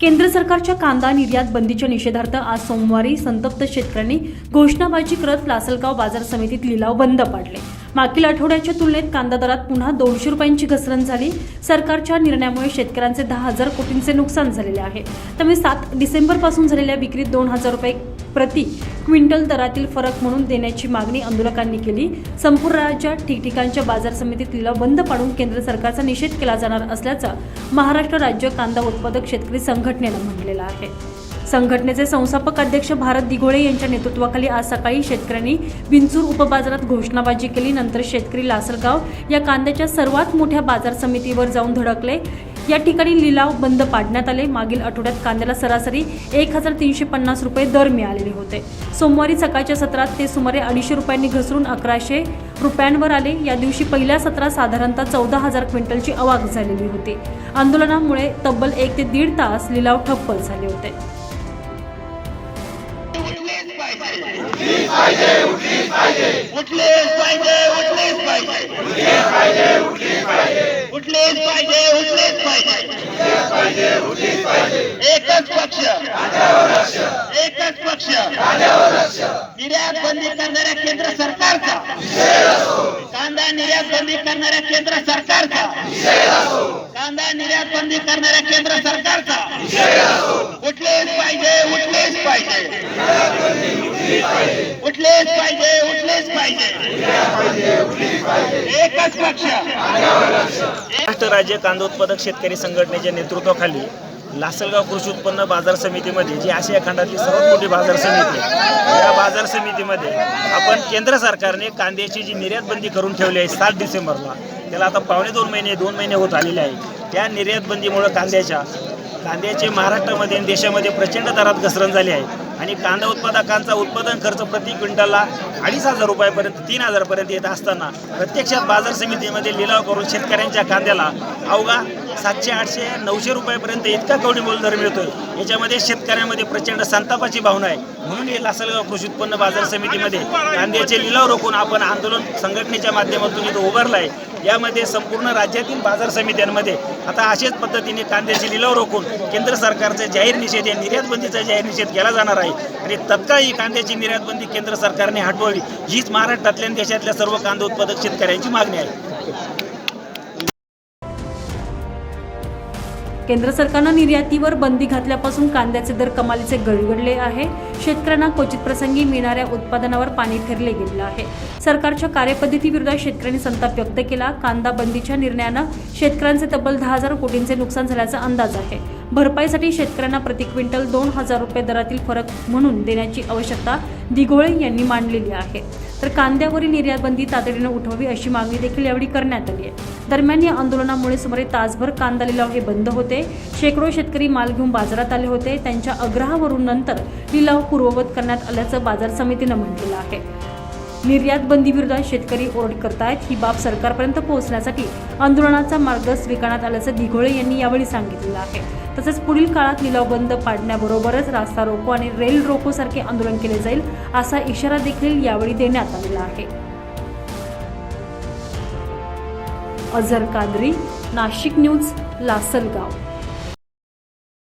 केंद्र सरकारच्या कांदा निर्यात बंदीच्या निषेधार्थ आज सोमवारी संतप्त शेतकऱ्यांनी घोषणाबाजी करत लासलगाव बाजार समितीत लिलाव बंद पाडले. मागील आठवड्याच्या तुलनेत कांदा दरात पुन्हा दोनशे रुपयांची घसरण झाली. सरकारच्या निर्णयामुळे शेतकऱ्यांचे दहा हजार कोटींचे नुकसान झालेले आहे. त्यामुळे सात डिसेंबरपासून झालेल्या विक्रीत दोन हजार रुपये प्रति क्विंटल दरातील फरक म्हणून देण्याची मागणी आंदोलकांनी केली. संपूर्ण राज्यात ठिकठिकाणच्या बाजार समितीत लिलाव बंद पाडून केंद्र सरकारचा निषेध केला जाणार असल्याचं महाराष्ट्र राज्य कांदा उत्पादक शेतकरी संघटनेनं म्हटलेलं आहे. संघटनेचे संस्थापक अध्यक्ष भारत दिघोळे यांच्या नेतृत्वाखाली आज सकाळी शेतकऱ्यांनी विंचूर उपबाजारात घोषणाबाजी केली. नंतर शेतकरी लासलगाव या कांद्याच्या सर्वात मोठ्या बाजार समितीवर जाऊन धडकले. या ठिकाणी लिलाव बंद पाडण्यात आले. मागील आठवड्यात कांद्याला सरासरी एक हजार तीनशे पन्नास रुपये दर मिळालेले होते. सोमवारी सकाळच्या सत्रात ते सुमारे अडीचशे रुपयांनी घसरून अकराशे रुपयांवर आले. या दिवशी पहिल्या सत्रात साधारणतः चौदा हजार क्विंटलची आवाक झालेली होती. आंदोलनामुळे तब्बल एक ते दीड तास लिलाव ठप्प झाले होते. उठलेच पाहिजे. उठलेच पाहिजे उठलेच पाहिजे. एकच पक्ष. एकच पक्ष. निर्यात बंदी करणाऱ्या केंद्र सरकारचा. कांदा निर्यात बंदी करणाऱ्या केंद्र सरकारचा. कांदा निर्यात बंदी करणाऱ्या केंद्र सरकारचा. कुठले पाहिजे उठलेच पाहिजे उठलेच पाहिजे उठलेच पाहिजे एकच पक्ष महाराष्ट्र राज्य कांदा उत्पादक शेतकरी संघटनेच्या नेतृत्वाखाली लासलगाव कृषी उत्पन्न बाजार समितीमध्ये जी आशिया खंडातली सर्वात मोठी बाजार समिती आहे या बाजार समितीमध्ये आपण केंद्र सरकारने कांद्याची जी निर्यात बंदी करून ठेवली आहे सात डिसेंबरला त्याला आता पावणे दोन महिने दोन महिने होत आलेले आहे. त्या निर्यात बंदीमुळे कांद्याच्या कांद्याचे महाराष्ट्रामध्ये आणि देशामध्ये प्रचंड दरात घसरण झाली आहे. आणि कांदा उत्पादकांचा उत्पादन खर्च प्रति क्विंटलला अडीच हजार रुपयापर्यंत तीन हजारपर्यंत येत असताना प्रत्यक्षात बाजार समितीमध्ये लिलाव करून शेतकऱ्यांच्या कांद्याला अवघा सातशे आठशे नऊशे रुपयापर्यंत इतका कवडी दर मिळतोय. याच्यामध्ये शेतकऱ्यांमध्ये प्रचंड संतापाची भावना आहे. म्हणून हे लासलगाव कृषी उत्पन्न बाजार समितीमध्ये कांद्याचे लिलाव रोखून आपण आंदोलन संघटनेच्या माध्यमातून इथं उभारलं आहे यामध्ये संपूर्ण राज्यातील बाजार समित्यांमध्ये आता अशाच पद्धतीने कांद्याचे लिलाव रोखून केंद्र सरकारचा जाहीर निषेध या निर्यातबंदीचा जाहीर निषेध केला जाणार आहे. आणि तत्काळ ही कांद्याची निर्यातबंदी केंद्र सरकारने हटवावी हीच महाराष्ट्रातल्या देशातल्या सर्व कांदा उत्पादक शेतकऱ्यांची मागणी आहे. केंद्र सरकारनं निर्यातीवर बंदी घातल्यापासून कांद्याचे दर कमालीचे गडगडले आहे. शेतकऱ्यांना क्वचित प्रसंगी मिळणाऱ्या उत्पादनावर पाणी फिरले गेलेलं आहे. सरकारच्या कार्यपद्धतीविरोधात शेतकऱ्यांनी संताप व्यक्त केला. कांदा बंदीच्या निर्णयानं शेतकऱ्यांचे तब्बल दहा हजार कोटींचे नुकसान झाल्याचा अंदाज आहे. भरपाईसाठी शेतकऱ्यांना प्रति क्विंटल दोन हजार रुपये दरातील फरक म्हणून देण्याची आवश्यकता दिघोळे यांनी मांडलेली आहे. तर कांद्यावरील निर्यात बंदी तातडीनं उठवावी अशी मागणी देखील यावेळी करण्यात आली आहे. दरम्यान या आंदोलनामुळे सुमारे तासभर कांदा लिलाव हे बंद होते. शेकडो शेतकरी माल घेऊन बाजारात आले होते. त्यांच्या आग्रहावरून नंतर लिलाव पूर्ववत करण्यात आल्याचं बाजार समितीनं म्हटलेलं आहे. निर्यात बंदीविरोधात शेतकरी ओरड करतायत ही बाब सरकारपर्यंत पोहोचण्यासाठी आंदोलनाचा मार्ग स्वीकारण्यात आल्याचं दिघोळे यांनी यावेळी सांगितलेलं आहे. तसेच पुढील काळात लिलाव बंद पाडण्याबरोबरच रास्ता रोको आणि रेल रोको सारखे आंदोलन केले जाईल असा इशारा देखील यावेळी देण्यात आलेला आहे. अझर कादरी नाशिक न्यूज लासलगाव.